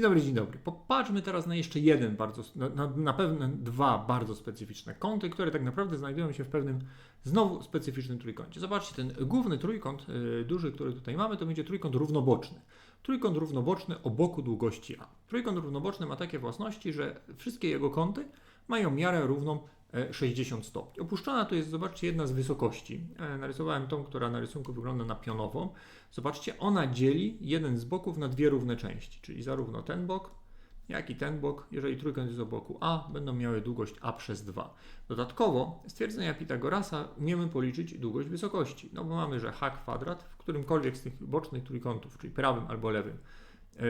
Dzień dobry, dzień dobry. Popatrzmy teraz na jeszcze jeden bardzo, na, na, pewno dwa bardzo specyficzne kąty, które tak naprawdę znajdują się w pewnym znowu specyficznym trójkącie. Zobaczcie, ten główny trójkąt, yy, duży, który tutaj mamy, to będzie trójkąt równoboczny. Trójkąt równoboczny o boku długości A. Trójkąt równoboczny ma takie własności, że wszystkie jego kąty mają miarę równą 60 stopni. Opuszczona to jest, zobaczcie, jedna z wysokości. E, Narysowałem tą, która na rysunku wygląda na pionową. Zobaczcie, ona dzieli jeden z boków na dwie równe części, czyli zarówno ten bok, jak i ten bok, jeżeli trójkąt jest o boku A, będą miały długość A przez 2. Dodatkowo, stwierdzenia Pitagorasa umiemy policzyć długość wysokości, no bo mamy, że h kwadrat w którymkolwiek z tych bocznych trójkątów, czyli prawym albo lewym, e,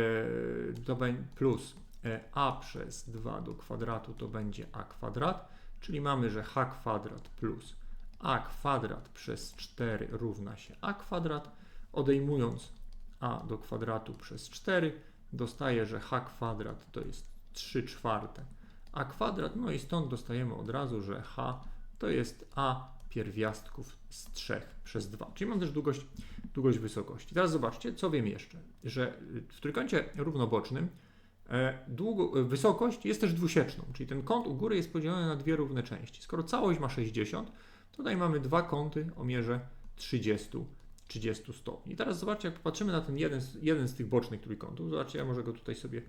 to będzie plus e, a przez 2 do kwadratu to będzie a kwadrat, czyli mamy, że h kwadrat plus a kwadrat przez 4 równa się a kwadrat, odejmując a do kwadratu przez 4, dostaję, że h kwadrat to jest 3 czwarte a kwadrat, no i stąd dostajemy od razu, że h to jest a pierwiastków z 3 przez 2. Czyli mam też długość, długość wysokości. Teraz zobaczcie, co wiem jeszcze, że w trójkącie równobocznym długo, e, wysokość jest też dwusieczną, czyli ten kąt u góry jest podzielony na dwie równe części. Skoro całość ma 60, tutaj mamy dwa kąty o mierze 30, 30 stopni. I teraz zobaczcie, jak popatrzymy na ten jeden, jeden z tych bocznych trójkątów, zobaczcie, ja może go tutaj sobie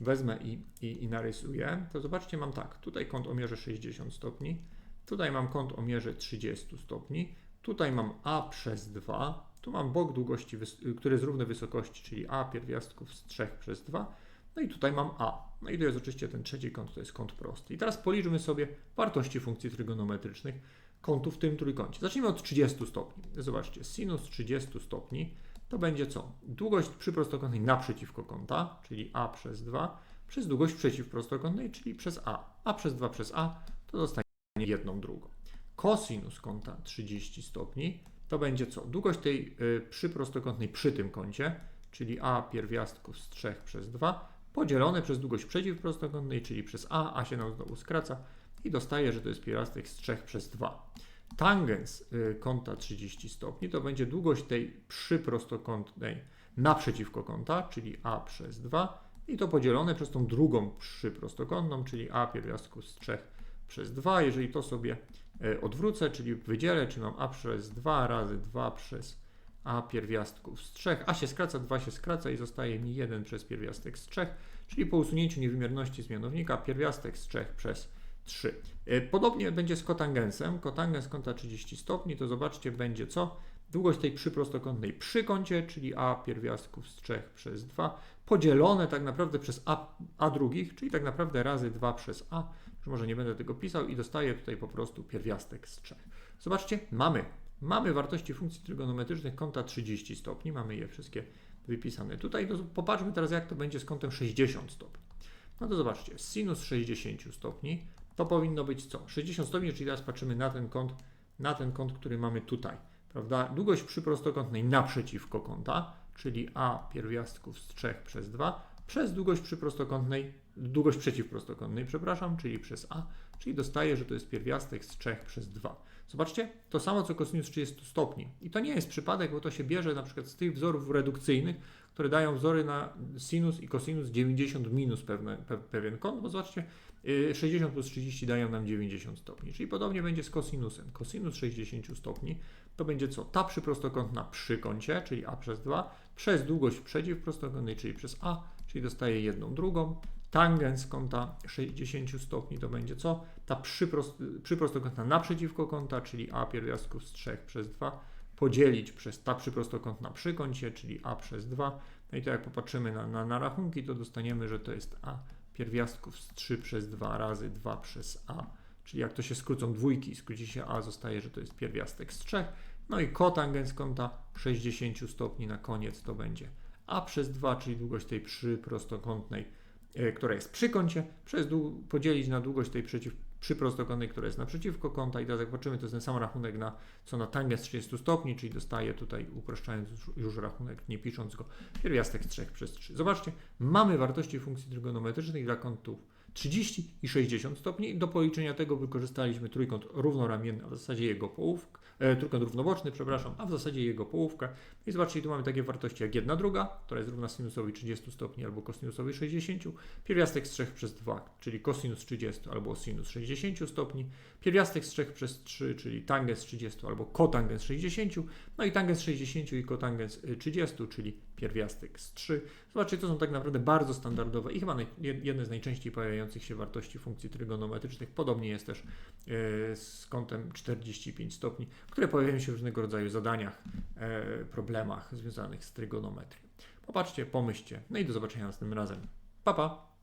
wezmę i, i, i narysuję, to zobaczcie, mam tak, tutaj kąt o mierze 60 stopni, tutaj mam kąt o mierze 30 stopni, tutaj mam a przez 2, tu mam bok długości, który jest równy wysokości, czyli a pierwiastków z 3 przez 2, no i tutaj mam a. No i to jest oczywiście ten trzeci kąt, to jest kąt prosty. I teraz policzmy sobie wartości funkcji trygonometrycznych kątów w tym trójkącie. Zacznijmy od 30 stopni. Zobaczcie, sinus 30 stopni to będzie co? Długość przyprostokątnej naprzeciwko kąta, czyli a przez 2, przez długość przeciwprostokątnej, czyli przez a. a przez 2 przez a to zostanie jedną drugą. Kosinus kąta 30 stopni to będzie co? Długość tej y, przyprostokątnej przy tym kącie, czyli a pierwiastków z 3 przez 2, podzielone przez długość przeciwprostokątnej, czyli przez a, a się nam znowu skraca i dostaję, że to jest pierwiastek z 3 przez 2. Tangens y, kąta 30 stopni to będzie długość tej przyprostokątnej naprzeciwko kąta, czyli a przez 2 i to podzielone przez tą drugą przyprostokątną, czyli a pierwiastków z 3 przez 2. Jeżeli to sobie e, odwrócę, czyli wydzielę, czy mam a przez 2 razy 2 przez a pierwiastków z 3, a się skraca, 2 się skraca i zostaje mi 1 przez pierwiastek z 3, czyli po usunięciu niewymierności z mianownika pierwiastek z 3 przez 3. E, Podobnie będzie z kotangensem. Kotangens kąta 30 stopni, to zobaczcie, będzie co? Długość tej przyprostokątnej przy kącie, czyli a pierwiastków z 3 przez 2, podzielone tak naprawdę przez a, a drugich, czyli tak naprawdę razy 2 przez a, że może nie będę tego pisał i dostaję tutaj po prostu pierwiastek z 3. Zobaczcie, mamy, mamy wartości funkcji trygonometrycznych kąta 30 stopni, mamy je wszystkie wypisane tutaj. To popatrzmy teraz, jak to będzie z kątem 60 stopni. No to zobaczcie, sinus 60 stopni to powinno być co? 60 stopni, czyli teraz patrzymy na ten kąt, na ten kąt, który mamy tutaj, prawda? Długość przyprostokątnej naprzeciwko kąta, czyli a pierwiastków z 3 przez 2, przez długość przyprostokątnej, długość przeciwprostokątnej, przepraszam, czyli przez a, czyli dostaję, że to jest pierwiastek z 3 przez 2. Zobaczcie, to samo co kosinus 30 stopni. I to nie jest przypadek, bo to się bierze na przykład z tych wzorów redukcyjnych, które dają wzory na sinus i kosinus 90 minus pewne, pe, pewien kąt, bo zobaczcie, y, 60 plus 30 dają nam 90 stopni, czyli podobnie będzie z kosinusem. Kosinus 60 stopni to będzie co? Ta przyprostokątna przy kącie, czyli a przez 2, przez długość przeciwprostokątnej, czyli przez a, czyli dostaję jedną drugą. Tangens kąta 60 stopni to będzie co? Ta przyprost, przyprostokątna naprzeciwko kąta, czyli a pierwiastków z 3 przez 2, podzielić przez ta przyprostokątna przy kącie, czyli a przez 2. No i to jak popatrzymy na, na, na rachunki, to dostaniemy, że to jest a pierwiastków z 3 przez 2 razy 2 przez a. Czyli jak to się skrócą dwójki skróci się a, zostaje, że to jest pierwiastek z 3. No i kotangens kąta 60 stopni na koniec to będzie a przez 2, czyli długość tej przyprostokątnej, która jest przy kącie, przez dłu- podzielić na długość tej przeciw, przyprostokątnej, która jest naprzeciwko kąta i teraz jak patrzymy, to jest ten sam rachunek na co na tangens 30 stopni, czyli dostaję tutaj, upraszczając już, już rachunek, nie pisząc go, pierwiastek z 3 przez 3. Zobaczcie, mamy wartości funkcji trygonometrycznych dla kątów 30 i 60 stopni. Do policzenia tego wykorzystaliśmy trójkąt równoramienny, a w zasadzie jego połówkę, e, trójkąt równoboczny, przepraszam, a w zasadzie jego połówkę. I zobaczcie, tu mamy takie wartości jak 1 druga, która jest równa sinusowi 30 stopni albo kosinusowi 60, pierwiastek z 3 przez 2, czyli kosinus 30 albo sinus 60 stopni, pierwiastek z 3 przez 3, czyli tangens 30 albo kotangens 60, no i tangens 60 i kotangens y, 30, czyli pierwiastek z 3. Zobaczcie, to są tak naprawdę bardzo standardowe i chyba jedne z najczęściej pojawiających się wartości funkcji trygonometrycznych. Podobnie jest też e, z kątem 45 stopni, które pojawiają się w różnego rodzaju zadaniach, e, problemach związanych z trygonometrią. Popatrzcie, pomyślcie, no i do zobaczenia następnym razem. Pa, pa!